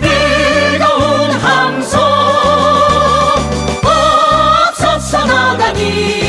뜨거운 함성. 없어서 나가니